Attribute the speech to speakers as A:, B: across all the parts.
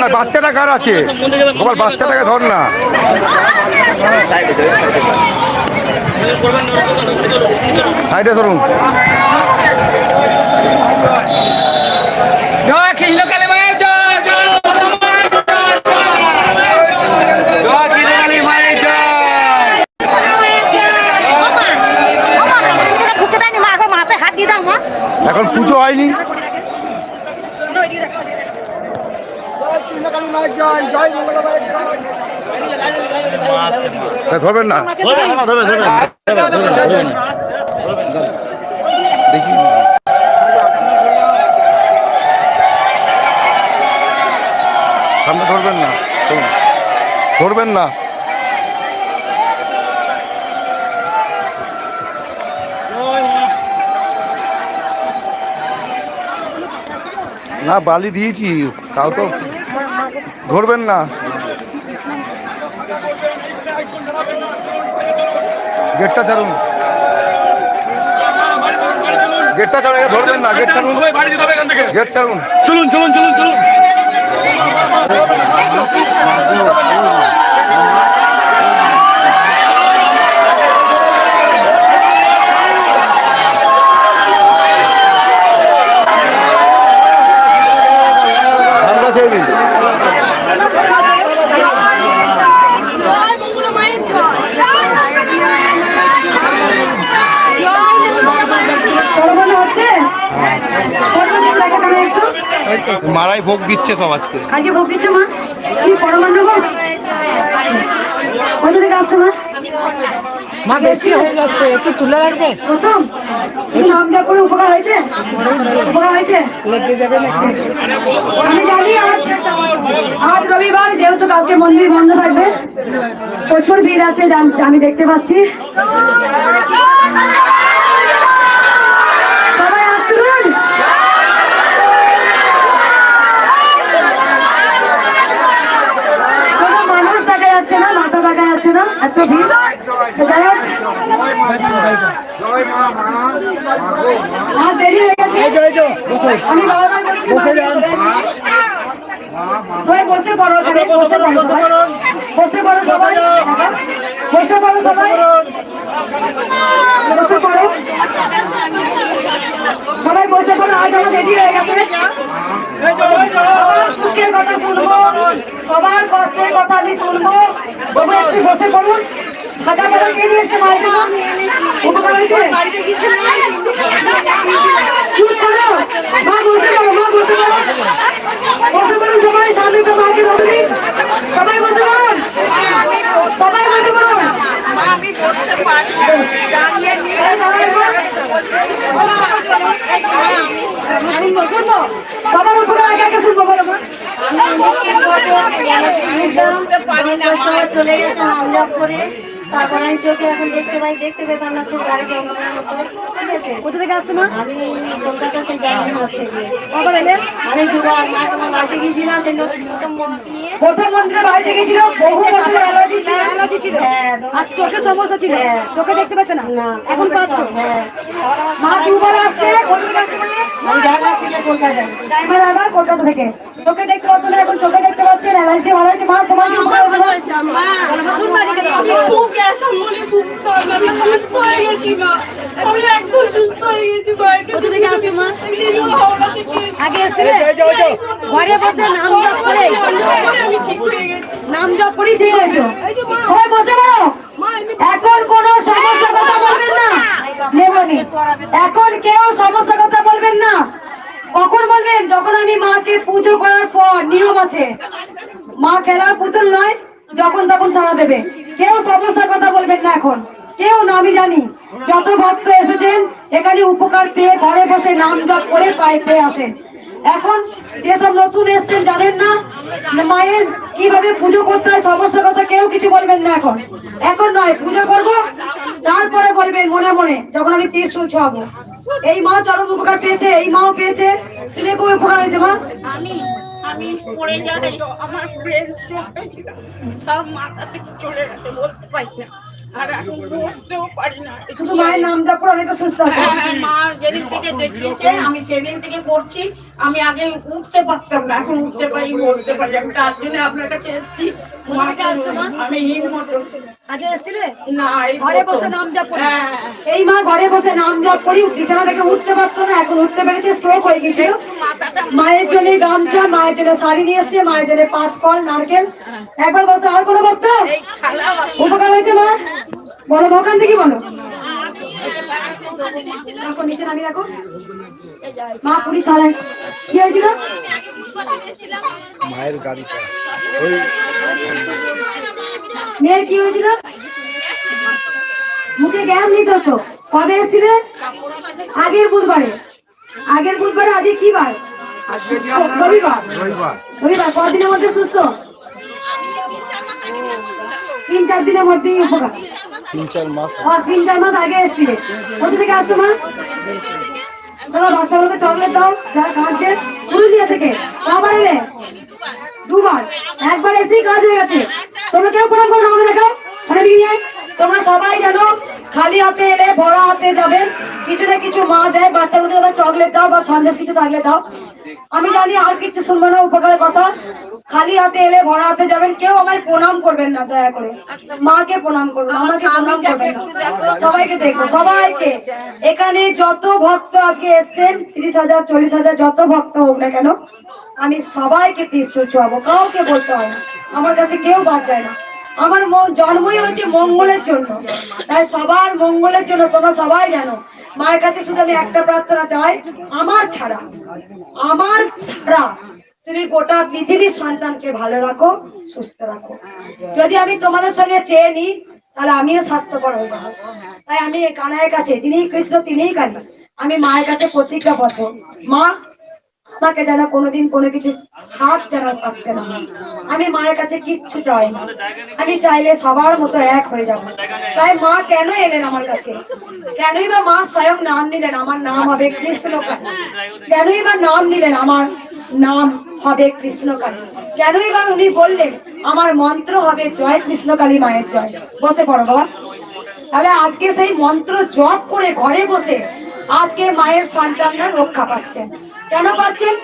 A: না বাচ্চাটা কার আছে? গোপাল বাচ্চাটাকে ধর না। সাইডে ধরুন
B: জয় কৃষ্ণ কালী মায়ের জয় জয় মায়ের জয় জয় কৃষ্ণ কালী মায়ের জয়
C: ঢুকে দেয়নি মা এখন মাথায় হাত দিয়ে দাও মা
A: এখন পুজো হয়নি তা ধরবেন না। দেখি সামনে ধরবেন না ধরবেন না। না বালি দিয়েছি তাও তো ধরবেন না। গেটটা ছাড়ুন গেটটা ছাড়ুন ধরবেন না গেট ছাড়ুন গেট ছাড়ুন
B: চলুন চলুন চলুন চলুন
A: সামনে ছেড়ে দিন
C: জয় মঙ্গলা মায়ের জয়
D: পরমাণু হচ্ছে পরমাণু লাগে কেন
A: মারাই ভোগ দিচ্ছে সব আজকে।
D: আজকে ভোগ দিচ্ছে মা? কি পরমাণু ভোগ? কোথা থেকে আসছে মা?
E: মা বেশি হয়ে যাচ্ছে একটু তুলে রাখবে?
D: প্রথম? নাম দেওয়া করে উপকার হয়েছে? উপকার হয়েছে?
E: লেগে যাবে নাকি?
D: আমি জানি আজ আজ রবিবার যেহেতু কালকে মন্দির বন্ধ থাকবে প্রচুর ভিড় আছে জান- আমি দেখতে পাচ্ছি সবাই হাত তুলুন কোনো মানুষ দেখা যাচ্ছে না মাথা দেখা যাচ্ছে না এত ভিড় হয়ে গেছে। আমি সবাই বসে পড়ো এখানে, বসে পড়ো বসে পড়ো সবাই। বসে পড়ো সবাই। বসে পড়ো। সবাই বসে পড়ো আজ আমার দেরি হয়ে গেছে। সুখের কথা শুনব সবার কষ্টের কথা শুনব বাবু একটু বসে পড়ুন সবাই বসে সবাই বসে পড়ুন এই সবাই শুনব শুনব সবার উপরে আগে আগে শুনব বলো মা
C: চলে গেছে নামজাপ করে। তারপর আমি চোখে এখন দেখতে পাই দেখতে পেতাম না খুব গাড়ি ঠিক আছে?
D: কোথা থেকে আসছে মা?
C: আমি কলকাতা সেই ব্যাংকের হাত থেকে
D: কখন এলেন
C: আমি দুবার মা তোমার বাড়িতে গিয়েছিলাম সেই নতুন
D: প্রথম মন্দিরে বাড়িতে গেছিল বহু বছর অ্যালার্জি ছিল। অ্যালার্জি ছিল।
C: হ্যাঁ,
D: আর চোখে সমস্যা ছিল। চোখে দেখতে পেতে না? এখন পাচ্ছ?
C: হ্যাঁ।
D: মা দুবার আসছে কোথা থেকে। আসছে
C: আমি ঢাকা থেকে কলকাতা
D: ড্রাইভার আবার কলকাতা থেকে। চোখে দেখতে পাচ্ছ না এখন চোখে দেখতে পাচ্ছেন অ্যালার্জি ভালো হয়েছে মা তোমার হয়েছে
F: আমি খুব গ্যাস অম্বলে ভুগতাম সুস্থ হয়ে গেছি মা আমি একদম সুস্থ হয়ে গেছি মায়ের
D: এখন কোন সমস্যা কথা বলবেন না এখন কেউ সমস্যা কথা বলবেন না কখন বলবেন যখন আমি মাকে পুজো করার পর নিয়ম আছে মা খেলার পুতুল নয় যখন তখন সারা দেবে কেউ সমস্যার কথা বলবেন না এখন। কেউ না, আমি জানি। যত ভক্ত এসেছেন এখানে উপকার পেয়ে ঘরে বসে নাম জপ করে পায়ে পেয়ে আসেন এখন যেসব নতুন এসছেন জানেন না, মায়ের কীভাবে পুজো করতে হয় সমস্যার কথা কেউ কিছু বলবেন না এখন। এখন নয়, পুজো করব, তারপরে বলবেন মনে মনে, যখন আমি ত্রিশুল ছোয়াবো। এই মা চরম উপকার পেয়েছে, এই মাও পেয়েছে। তুমি খুব উপকার হয়েছে, মা।
F: আমি পড়ে আমার ব্রেন স্ট্রোক হয়েছিল। সব মাথা থেকে চলে গেছে, বলতে পারি না। আর এখন বসতেও পারি না।
D: শুধু মায়ের নাম জপ করে অনেকটা সুস্থ আছে।
F: হ্যাঁ, হ্যাঁ, মা যেদিন থেকে দেখিয়েছে আমি সেদিন থেকে করছি। আমি আগে উঠতে পারতাম না এখন উঠতে পারি বসতে পারি। আমি তার জন্য আপনার কাছে এসেছি। মাকে আমি হিম্মত হচ্ছে
D: আগে এসেছিলে?
F: না এই
D: ঘরে বসে নাম জপ করে।
F: হ্যাঁ,
D: এই মা ঘরে বসে নাম জপ করি। বিছানা থেকে উঠতে পারতো না এখন উঠতে পেরেছে স্ট্রোক হয়ে
F: মাথাটা
D: মায়ের জন্য গামছা মায়ের জন্য শাড়ি নিয়ে এসছে মায়ের জন্য পাঁচ ফল নারকেল। একবার বসে আর কোনো বক্ত
F: এই খালা
D: উপকার হয়েছে মা? বলো দোকান থেকে বলো? রাখো, নিচে নামিয়ে রাখো। মা পুরি থালায়। কি হয়েছিল?
A: মায়ের ওই
D: মেয়ের কি হয়েছিল? মুখে গ্যাস নিত তো কবে এসেছিলে? আগের বুধবারে। আগের বুধবারে আজকে কি বার? রবিবার।
A: রবিবার।
D: রবিবার। কদিনের মধ্যে সুস্থ? তিন চার দিনের মধ্যেই উপকার।
A: তিন চার মাস
D: তিন চার মাস আগে এসেছিলে। কোথা থেকে আসছো, মা? বাচ্চাগুলোকে চকলেট দাও যারা পুরুলিয়া থেকে কবার এলে? দুবার। একবার এসেই কাজ হয়ে গেছে। তোমরা কেউ প্রণাম করো আমাকে দেখাও সামনে দিকে। তোমরা সবাই জানো খালি হাতে এলে ভরা হাতে যাবেন কিছু না কিছু মা দেয়, বাচ্চাগুলোকে যারা চকলেট দাও বা সন্দেশ কিছু থাকলে দাও। আমি জানি আর কিছু শুনব না, উপকারের কথা। খালি হাতে এলে ভরা হাতে যাবেন কেউ আমায় প্রণাম করবেন না দয়া করে। মাকে প্রণাম করবেন আমাকে প্রণাম করবেন সবাইকে দেখব সবাইকে। এখানে যত ভক্ত আজকে এসছেন তিরিশ হাজার চল্লিশ হাজার যত ভক্ত হোক না কেন আমি সবাইকে ত্রিশুল ছোয়াবো কাউকে বলতে হয় না। আমার কাছে কেউ বাদ যায় না। আমার জন্মই হচ্ছে মঙ্গলের জন্য। তাই সবার মঙ্গলের জন্য তোমরা সবাই জানো মায়ের কাছে শুধু আমি একটা প্রার্থনা চাই আমার ছাড়া আমার ছাড়া তুমি গোটা পৃথিবীর সন্তানকে ভালো রাখো, সুস্থ রাখো। যদি আমি তোমাদের সঙ্গে চেয়ে নিই, তাহলে আমিও স্বার্থপর হয়ে তাই আমি কানাইয়ের কাছে যিনি কৃষ্ণ, তিনিই কালী। আমি মায়ের কাছে প্রতিজ্ঞাবদ্ধ মা, আমাকে যেন কোনোদিন কোনো কিছু হাত যেন পাততে না আমি মায়ের কাছে কিচ্ছু চাই না। আমি চাইলে সবার মতো এক হয়ে যাব। তাই মা কেন এলেন আমার কাছে? কেনই বা মা স্বয়ং নাম নিলেন? আমার নাম হবে কৃষ্ণকালী কেনই বা নাম নিলেন? আমার নাম হবে কৃষ্ণকালী। কেনই বা উনি বললেন, আমার মন্ত্র হবে জয় কৃষ্ণকালী মায়ের জয়। বসে পড়ো বাবা। তাহলে আজকে সেই মন্ত্র জপ করে ঘরে বসে আজকে মায়ের সন্তানরা রক্ষা পাচ্ছেন। কেন পাচ্ছেন?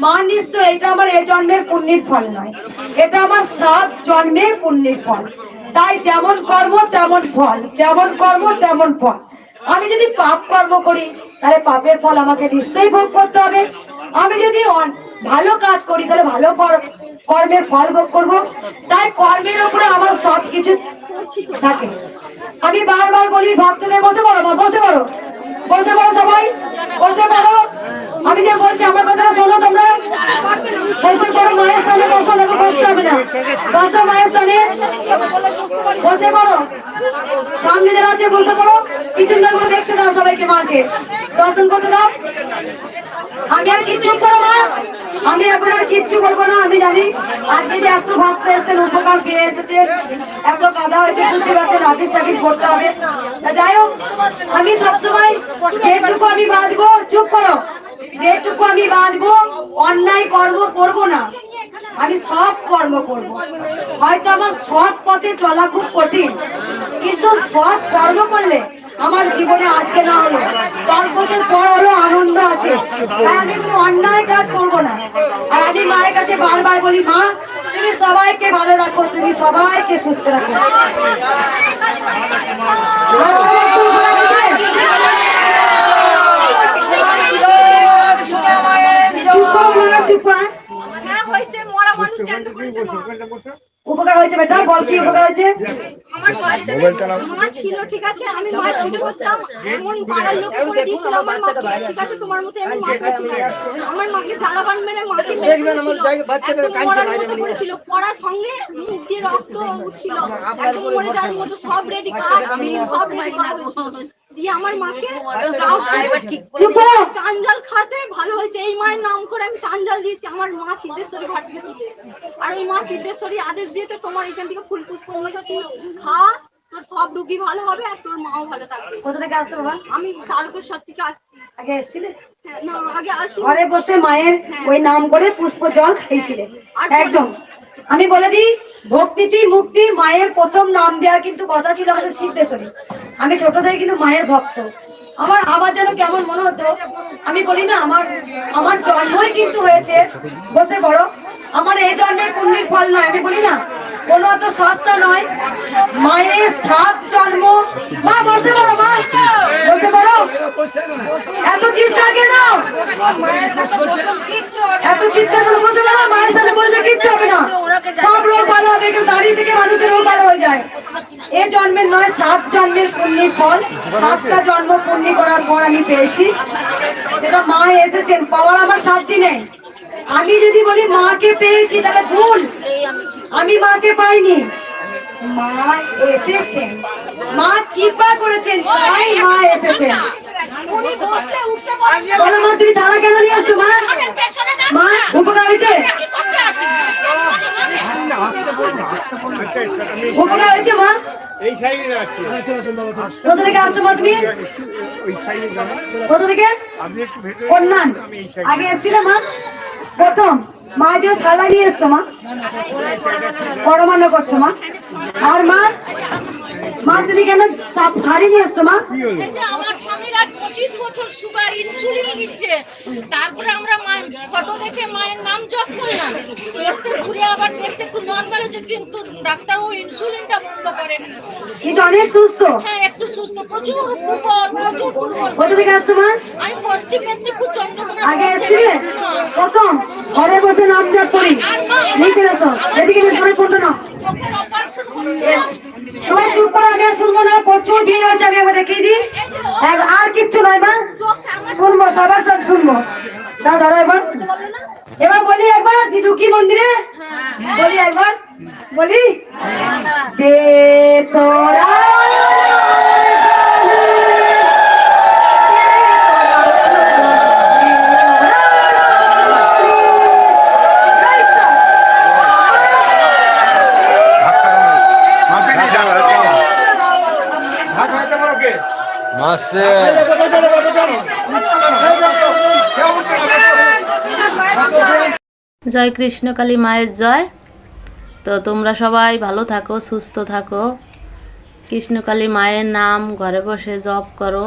D: মা নিশ্চয় এটা আমার এ জন্মের পুণ্যের ফল নয়। এটা আমার সাত জন্মের পুণ্যের ফল। তাই যেমন কর্ম, তেমন ফল। যেমন কর্ম, তেমন ফল। আমি যদি পাপ কর্ম করি, তাহলে পাপের ফল আমাকে নিশ্চয়ই ভোগ করতে হবে। আমি যদি ভালো কাজ করি, তাহলে ভালো কর- কর্মের ফল ভোগ করব। তাই কর্মের উপরে আমার সব কিছু থাকে। আমি বারবার বলি, ভক্তদের বসে পড়ো মা, বসে পড়ো। বসে পড়ো সবাই, বসে পড়ো। আমি যে বলছি, আমার কথা শোনো তোমরা। বসে পড়ো মায়ের স্থানে, বসো, দেখো কষ্ট হবে না। বসো মায়ের স্থানে। বসে পড়ো। সামনে যারা আছে, বসে পড়ো। কিছু না দেখতে দাও সবাইকে মাকে। দর্শন করতে দাও। আমি আর কিচ্ছু করব না। আমি এখন আর কিচ্ছু করব না, আমি জানি। আজকে যে এত ভক্ত এসেছেন, উপকার পেয়ে এসেছেন এত কাদা হয়েছে, বুঝতে পারছেন অফিস টাফিস করতে হবে। যাই হোক, আমি সবসময় যেটুকু আমি বাঁচবো, চুপ করো। যেটুকু আমি বাঁচবো, অন্যায় কর্ম করব না। আমি সৎ কর্ম করব। হয়তো আমার সৎ পথে চলা খুব কঠিন, কিন্তু সৎ কর্ম করলে আমার জীবনে আজকে না হলো দশ বছর পর হলো আনন্দ আমি কোনো অন্যায় কাজ করব না। আর আমি মায়ের কাছে বারবার বলি মা তুমি সবাইকে ভালো রাখো তুমি সবাইকে সুস্থ রাখো। উপকার হয়েছে বেটা বল কি উপকার হয়েছে?
A: মোবাইলটা নাও।
F: মা ছিল ঠিক আছে? আমি মায়ের পুজো করতাম এমন পাড়ার লোক করে দিয়েছিল আমার মাকে ঠিক আছে? তোমার মতো এমন মা আমার মাকে জ্বালা মেরে মাকে দেখবেন আমার জায়গা বাচ্চাটা কাঁদছে বাইরে ছিল পড়ার সঙ্গে মুখ দিয়ে রক্ত উঠছিল। একদম মরে যাওয়ার মতো সব রেডি কার্ড আমি সব রেডি দিয়ে আমার মাকে চাঞ্জাল খাতে ভালো হয়েছে। এই মায়ের নাম করে আমি চাঞ্জাল দিয়েছি। আমার মা সিদ্ধেশ্বরী ঘাট থেকে তুলে আর ওই মা সিদ্ধেশ্বরী আদেশ দিয়েছে তোমার এখান থেকে ফুল পুষ্প তুই খা। তোর সব রুগী ভালো হবে আর তোর মাও ভালো থাকবে।
D: কোথা থেকে আসছো বাবা?
F: আমি তারকেশ্বর থেকে আসছি।
D: আগে এসেছিলে?
F: হ্যাঁ,
D: ঘরে বসে মায়ের ওই নাম করে পুষ্প জল খাইছিলে একদম। আমি বলে দিই ভক্তিতেই মুক্তি, মায়ের প্রথম নাম দেওয়ার কিন্তু কথা ছিল আমাদের সিদ্ধেশ্বরী। আমি ছোট থেকে কিন্তু মায়ের ভক্ত। আমার আমার যেন কেমন মনে হতো, আমি বলি না, আমার আমার জন্মই কিন্তু হয়েছে, বসে বড় আমার এই জন্মের পুণ্যের ফল নয়, আমি বলি না, কোনো অত সস্তা নয়। মায়ের সাত জন্ম। মা, বসে বড় মা, বসে বড় এত চিৎকার কেন এত করে বসে বড় মায়ের সাথে বলবে কিচ্ছু কিন্তু দাঁড়িয়ে থেকে মানুষের রোগ ভালো হয়ে যায়। এ জন্মের নয় সাত জন্মের পুণ্যের ফল। সাতটা জন্ম পুণ্য করার পর আমি পেয়েছি। যেটা মা এসেছেন পাওয়ার আমার শান্তি নেই আমি যদি বলি মাকে পেয়েছি তাহলে ভুল। আমি মাকে পাইনি। মা এসেছেন। মা কৃপা করেছেন তাই মা এসেছেন। বলো মা তুমি তারা কেন নিয়ে আসছো মা
F: আরে পেছনে যান।
D: মা উপকার হয়েছে
F: কি করতে আছি?
D: হয়েছে মা
A: এই সাইডে রাখছি
D: কোথা থেকে আসছো মা তুমি
A: ওই সাইডে
D: কোথা থেকে
A: আপনি একটু ভেতরে
D: কন্যান আগে এসছিলে মা প্রথম মা যে থালা নিয়ে এসছো মা পরমান্ন করছ মা আর মা মা তুমি কেন সা- শাড়ি নিয়ে এসছো মা?
G: আমার স্বামীর আজ পঁচিশ বছর সুগার ইনসুলিন নিচ্ছে। তারপরে আমরা মায়ের ফটো দেখে মায়ের নাম জপ করলাম। দেখতে ঘুরে আবার দেখতে একটু নর্মাল হচ্ছে কিন্তু ডাক্তার ও ইনসুলিনটা বন্ধ করেনি।
D: কিন্তু অনেক সুস্থ।
G: হ্যাঁ একটু সুস্থ। প্রচুর দুর্বল প্রচুর দুর্বল।
D: কোথা থেকে আসছো মা?
G: আমি পশ্চিম মেদিনীপুর চন্দ্রকোনা
D: আগে এসছিলে? প্রথম। ঘরে বসে নাম জপ করি। এসো। এদিকে নাও।
G: চোখের অপারেশন হচ্ছে।
D: আগে শুনব না, প্রচুর ভিড় হয়েছে, আমি একবার দেখিয়ে দিই? আর কিচ্ছু নয়, মা। শুনব, সবার সব শুনব। দাও, ধরো এবার এবার বলি একবার ঢুকি মন্দিরে? বলি একবার। বলি? দে
H: মাসে
E: জয় কৃষ্ণকালী মায়ের জয়। তো তোমরা সবাই ভালো থাকো, সুস্থ থাকো। কৃষ্ণকালী মায়ের নাম ঘরে বসে জপ করো।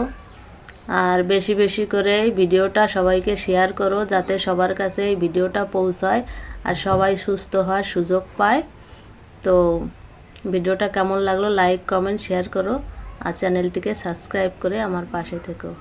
E: আর বেশি বেশি করে ভিডিওটা সবাইকে শেয়ার করো, যাতে সবার কাছে এই ভিডিওটা পৌঁছায় আর সবাই সুস্থ হওয়ার সুযোগ পায়। তো ভিডিওটা কেমন লাগল, লাইক, কমেন্ট, শেয়ার করো। আর চ্যানেলটিকে সাবস্ক্রাইব করে আমার পাশে থেকো।